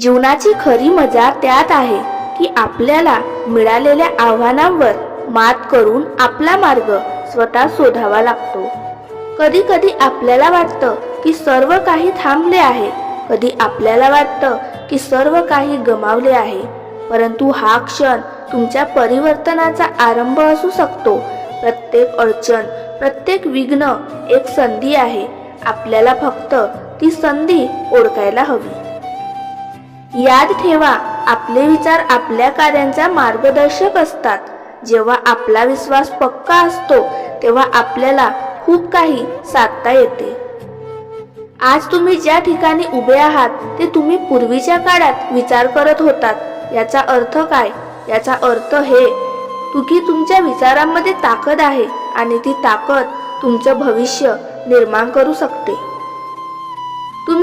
जीवनाची खरी मजा त्यात आहे की आपल्याला मिळालेल्या आव्हानांवर मात करून आपला मार्ग स्वतः शोधावा लागतो. कधी कधी आपल्याला वाटतं की सर्व काही थांबले आहे. कधी आपल्याला वाटतं की सर्व काही गमावले आहे. परंतु हा क्षण तुमच्या परिवर्तनाचा आरंभ असू शकतो. प्रत्येक अडचण प्रत्येक विघ्न एक संधी आहे. आपल्याला फक्त ती संधी ओळखायला हवी. याद ठेवा आपले विचार आपल्या कार्यांचा मार्गदर्शक असतात. जेव्हा आपला विश्वास पक्का असतो तेव्हा आपल्याला खूप काही साधता येते. आज तुम्ही ज्या ठिकाणी उभे आहात ते तुम्ही पूर्वीच्या काळात विचार करत होतात. याचा अर्थ काय? याचा अर्थ हे तुकी की तुमच्या विचारांमध्ये ताकद आहे आणि ती ताकद तुमचं भविष्य निर्माण करू शकते.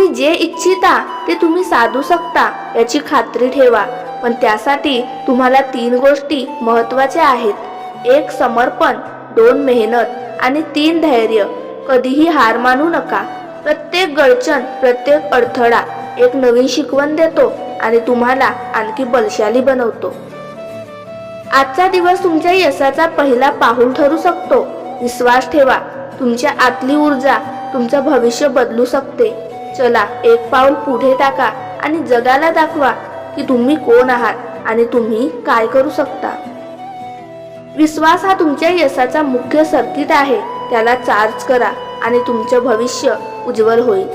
तुम्ही जे इच्छिता ते तुम्ही साधू शकता याची खात्री ठेवा. पण त्यासाठी तुम्हाला तीन गोष्टी महत्त्वाच्या आहेत. एक समर्पण दोन मेहनत आणि तीन धैर्य. कधीही हार मानू नका. प्रत्येक गडचण प्रत्येक अडथळा एक नवीन शिकवण देतो आणि तुम्हाला आणखी बलशाली बनवतो. आजचा दिवस तुमच्या यशाचा पहिला पाऊल ठरू शकतो. विश्वास ठेवा. तुमच्या आतली ऊर्जा तुमचं भविष्य बदलू शकते. चला एक पाऊल पुढे टाका आणि जगाला दाखवा की तुम्ही कोण आहात आणि तुम्ही काय करू शकता. विश्वास हा तुमच्या यशाचा मुख्य सर्किट आहे. त्याला चार्ज करा आणि तुमचं भविष्य उज्ज्वल होईल.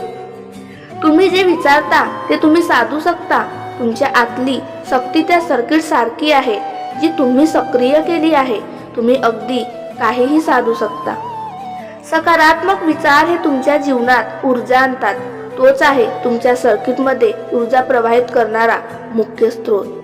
तुम्ही जे विचारता ते तुम्ही साधू शकता. तुमच्या आतली शक्ती त्या सर्किट सारखी आहे जी तुम्ही सक्रिय केली आहे. तुम्ही अगदी काहीही साधू शकता. सकारात्मक विचार हे तुमच्या जीवनात ऊर्जा आणतात. तोच आहे तुमच्या सर्किटमध्ये ऊर्जा प्रवाहित करणारा मुख्य स्रोत.